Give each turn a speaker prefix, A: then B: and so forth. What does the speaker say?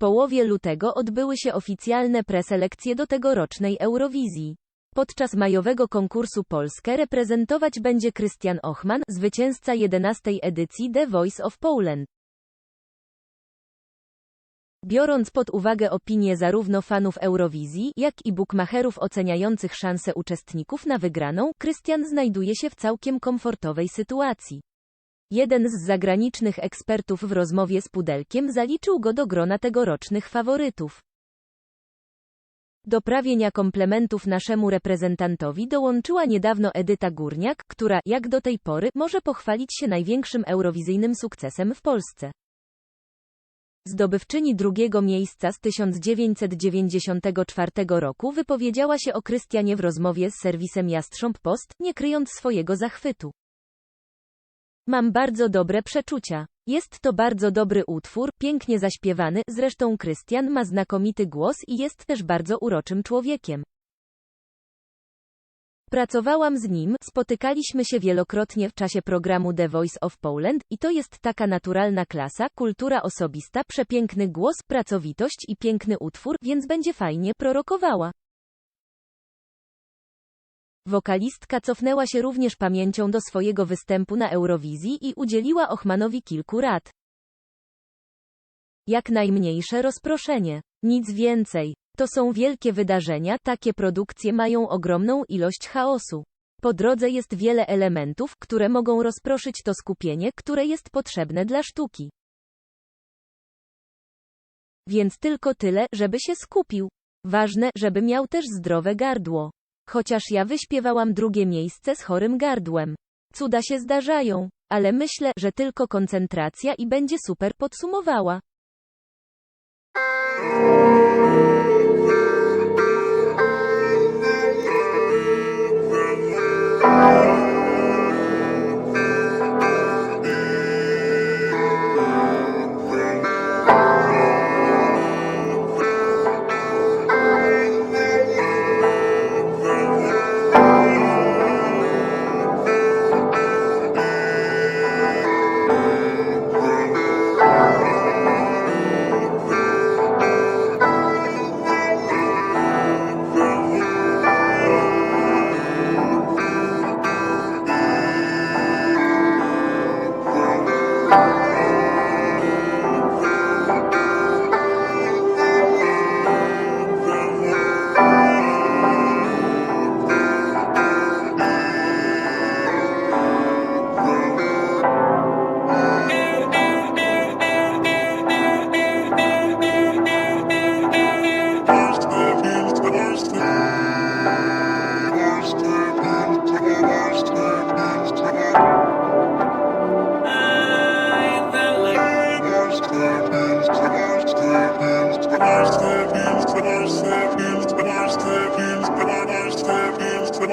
A: połowie lutego odbyły się oficjalne preselekcje do tegorocznej Eurowizji. Podczas majowego konkursu Polskę reprezentować będzie Krystian Ochman, zwycięzca 11 edycji The Voice of Poland. Biorąc pod uwagę opinie zarówno fanów Eurowizji, jak i bookmacherów oceniających szanse uczestników na wygraną, Krystian znajduje się w całkiem komfortowej sytuacji. Jeden z zagranicznych ekspertów w rozmowie z Pudelkiem zaliczył go do grona tegorocznych faworytów. Do prawienia komplementów naszemu reprezentantowi dołączyła niedawno Edyta Górniak, która, jak do tej pory, może pochwalić się największym eurowizyjnym sukcesem w Polsce. Zdobywczyni drugiego miejsca z 1994 roku wypowiedziała się o Krystianie w rozmowie z serwisem Jastrząb Post, nie kryjąc swojego zachwytu. Mam bardzo dobre przeczucia. Jest to bardzo dobry utwór, pięknie zaśpiewany, zresztą Krystian ma znakomity głos i jest też bardzo uroczym człowiekiem. Pracowałam z nim, spotykaliśmy się wielokrotnie w czasie programu The Voice of Poland i to jest taka naturalna klasa, kultura osobista, przepiękny głos, pracowitość i piękny utwór, więc będzie fajnie prorokowała. Wokalistka cofnęła się również pamięcią do swojego występu na Eurowizji i udzieliła Ochmanowi kilku rad. Jak najmniejsze rozproszenie. Nic więcej. To są wielkie wydarzenia, takie produkcje mają ogromną ilość chaosu. Po drodze jest wiele elementów, które mogą rozproszyć to skupienie, które jest potrzebne dla sztuki. Więc tylko tyle, żeby się skupił. Ważne, żeby miał też zdrowe gardło. Chociaż ja wyśpiewałam drugie miejsce z chorym gardłem. Cuda się zdarzają, ale myślę, że tylko koncentracja i będzie super podsumowała.